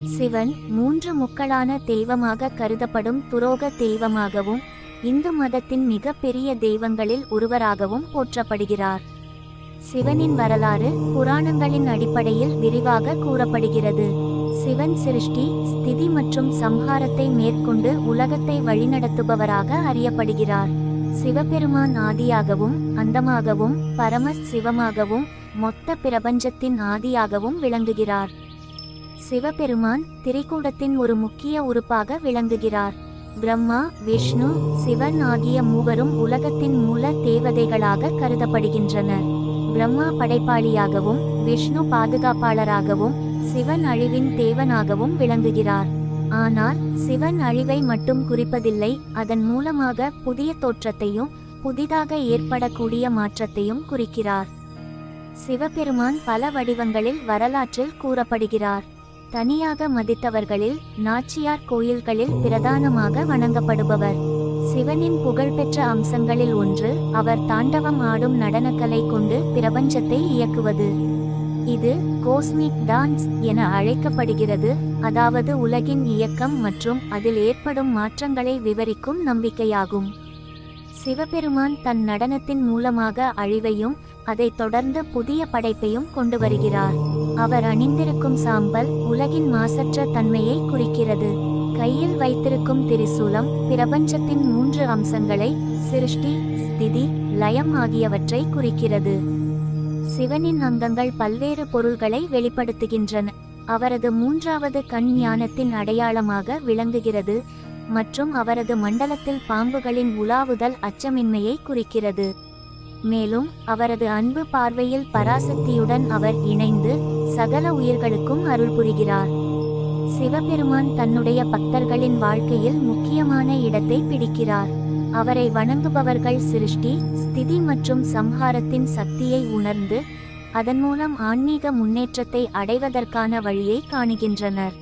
சிவன் மூன்று முக்களான தெய்வமாக கருதப்படும் துரோக தெய்வமாகவும் இந்து மதத்தின் மிக பெரிய தெய்வங்களில் ஒருவராகவும் போற்றப்படுகிறார். சிவனின் வரலாறு புராணங்களின் அடிப்படையில் விரிவாக கூறப்படுகிறது. சிவன் சிருஷ்டி ஸ்திதி மற்றும் சம்ஹாரத்தை மேற்கொண்டு உலகத்தை வழிநடத்துபவராக அறியப்படுகிறார். சிவபெருமான் ஆதியாகவும் அந்தமாகவும் பரம சிவமாகவும் மொத்த பிரபஞ்சத்தின் ஆதியாகவும் விளங்குகிறார். சிவபெருமான் திரிகூடத்தின் ஒரு முக்கிய உறுப்பாக விளங்குகிறார். பிரம்மா விஷ்ணு சிவன் ஆகிய மூவரும் உலகத்தின் மூல தேவதைகளாக கருதப்படுகின்றனர். பிரம்மா படைப்பாளியாகவும் விஷ்ணு பாதுகாப்பாளராகவும் சிவன் அழிவின் தேவனாகவும் விளங்குகிறார். ஆனால் சிவன் அழிவை மட்டும் குறிப்பதில்லை அதன் மூலமாக புதிய தோற்றத்தையும் புதிதாக ஏற்படக்கூடிய மாற்றத்தையும் குறிக்கிறார். சிவபெருமான் பல வடிவங்களில் வரலாற்றில் கூறப்படுகிறார். தனியாக மதித்தவர்களில் நாச்சியார் கோயில்களில் பிரதானமாக வணங்கப்படுபவர். சிவனின் புகழ்பெற்ற அம்சங்களில் ஒன்று அவர் தாண்டவம் ஆடும் நடனக்கலை கொண்டு பிரபஞ்சத்தை இயக்குவது. இது கோஸ்மிக் டான்ஸ் என அழைக்கப்படுகிறது. அதாவது உலகின் இயக்கம் மற்றும் அதில் ஏற்படும் மாற்றங்களை விவரிக்கும் நம்பிக்கையாகும். சிவபெருமான் தன் நடனத்தின் மூலமாக அழிவையும் அதைத் தொடர்ந்து புதிய படைப்பையும் கொண்டு வருகிறார். அவர் அணிந்திருக்கும் சாம்பல் உலகின் மாசற்ற தன்மையை குறிக்கிறது. கையில் வைத்திருக்கும் திரிசூலம் பிரபஞ்சத்தின் மூன்று அம்சங்களை சிருஷ்டி ஸ்திதி லயம் ஆகியவற்றை குறிக்கிறது. சிவனின் அங்கங்கள் பல்வேறு பொருள்களை வெளிப்படுத்துகின்றன. அவரது மூன்றாவது கண் ஞானத்தின் அடையாளமாக விளங்குகிறது மற்றும் அவரது மண்டலத்தில் பாம்புகளின் உலாவுதல் அச்சமின்மையை குறிக்கிறது. மேலும் அவரது அன்பு பார்வையில் பராசக்தியுடன் அவர் இணைந்து சகல உயிர்களுக்கும் அருள் புரிகிறார். சிவபெருமான் தன்னுடைய பக்தர்களின் வாழ்க்கையில் முக்கியமான இடத்தை பிடிக்கிறார். அவரை வணங்குபவர்கள் சிருஷ்டி ஸ்திதி மற்றும் சம்ஹாரத்தின் சக்தியை உணர்ந்து அதன் மூலம் ஆன்மீக முன்னேற்றத்தை அடைவதற்கான வழியை காணுகின்றனர்.